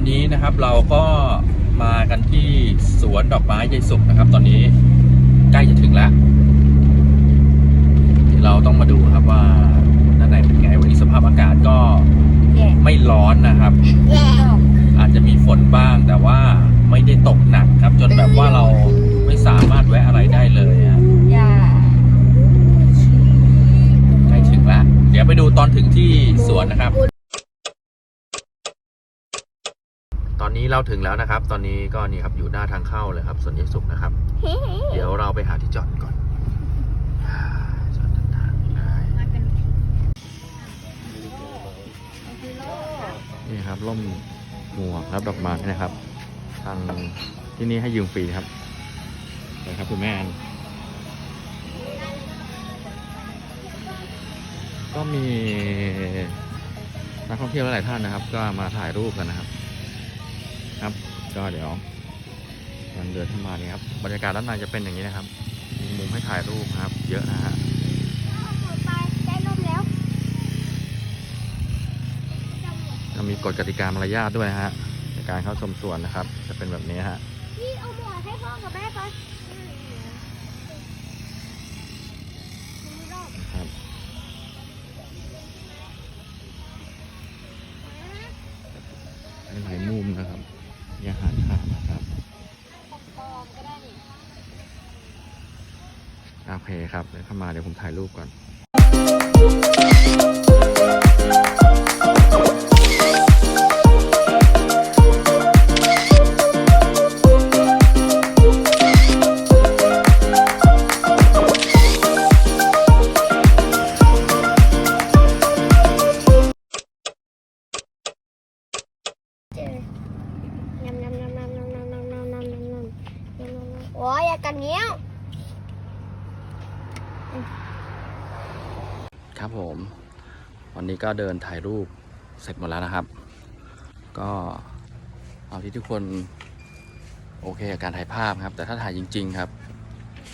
อนนี้นะครับเราก็มากันที่สวนดอกไม้ยายสุกนะครับ ตอนนี้ใกล้จะถึงแล้วเราต้องมาดูครับว่าด้านในเป็นไงวันนี้สภาพอากาศก็ไม่ร้อนนะครับ อาจจะมีฝนบ้างแต่ว่าไม่ได้ตกหนักครับ จนแบบว่าเราไม่สามารถแวะอะไรได้เลยใกล้ถึงแล้วเดี๋ยวไปดูตอนถึงที่สวนนะครับ เราถึงแล้วนะครับ ตอนนี้ก็นี่ครับอยู่หน้าทางเข้าเลยครับสวนยายสุกนะครับ เดี๋ยวเราไปหาที่จอดก่อนอ่าจอดด้านทางนี้เลยนี่ครับร่มหมวกรับดอกไม้นะครับ ทางที่นี่ให้ยืมฟรีครับนะครับคุณแม่แอนก็มีนักท่องเที่ยวหลายๆท่านนะครับ ก็มาถ่ายรูปกันนะครับ ครับ ก็เดี๋ยวมันเดินเข้ามาเนี่ยครับบรรยากาศด้านในจะเป็นอย่างนี้นะครับมีมุมให้ถ่ายรูปครับ เยอะนะฮะไปได้ร่มแล้วจะมีกฎกติกามารยาทด้วยฮะในการเข้าชมสวนนะครับ จะเป็นแบบนี้ฮะพี่เอาหมวกให้พ่อกับแม่ก่อน โอเคครับเดี๋ยวเข้ามาเดี๋ยวผมถ่ายรูปก่อนโอ้ยอย่ากันเงี้ย ครับผม วันนี้ก็เดินถ่ายรูปเสร็จหมดแล้วนะครับ ก็เอาที่ทุกคนโอเคกับการถ่ายภาพครับ แต่ถ้าถ่ายจริง ๆ ครับ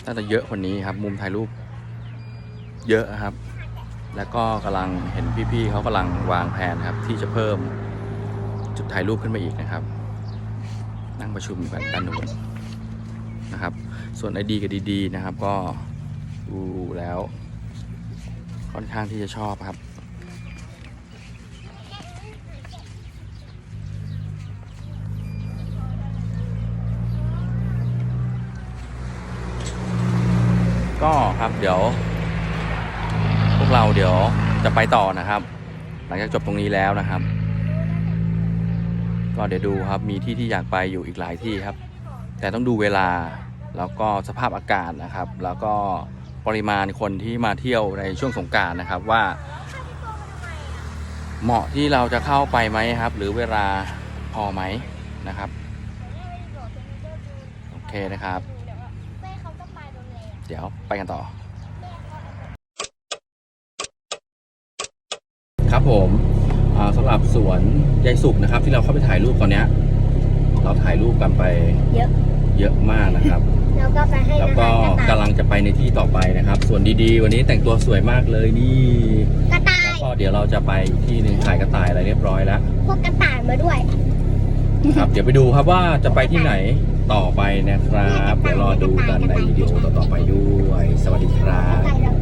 น่าจะเยอะกว่านี้ครับ มุมถ่ายรูป เยอะครับ แล้วก็กำลังเห็นพี่ๆเขากำลังวางแผนครับ ที่จะเพิ่มจุดถ่ายรูปขึ้นมาอีกนะครับ นั่งประชุมกันด้านนู้นนะครับ ส่วนไอดีกับดีๆนะครับ ก็ ดูแล้ว ค่อนข้างที่จะชอบครับ ก็ครับเดี๋ยว พวกเราเดี๋ยวจะไปต่อนะครับ หลังจากจบตรงนี้แล้วนะครับ ก็เดี๋ยวดูครับมีที่ที่อยากไปอยู่อีกหลายที่ครับ แต่ต้องดูเวลาแล้วก็สภาพอากาศนะครับ แล้วก็ ปริมาณคนที่มาเที่ยวในช่วงสงกรารนะครับว่า เหมาะที่เราจะเข้าไปไหมครับ หรือเวลาพอไหมนะครับโอเคนะครับแม่เขาต้องไปโรงแรมเดี๋ยวไปกันต่อ ครับผมอ่าสำหรับสวนยายสุกนะครับ ที่เราเข้าไปถ่ายรูปตอนเนี้ยเราถ่ายรูปกันไปเยอะเยอะมากนะครับ แล้วก็ไปให้แล้วอาก็หารกระกำต่ายลังจะไปในที่ต่อไปนะครับ ส่วนดีๆ วันนี้แต่งตัวสวยมากเลยนี่กระต่าแล้วยก็เดี๋ยวเราจะไปอีกที่หนึ่งถ่ายกระต่ายอะไรเรียบร้อยแล้ว พวกกระต่ายมาด้วยครับเดี๋ยวไปดูครับว่าจะไปที่ไหนต่อไปนะครับ เดี๋ยวรอดูกันในวิดีโอต่อๆไปด้วย สวัสดีครับ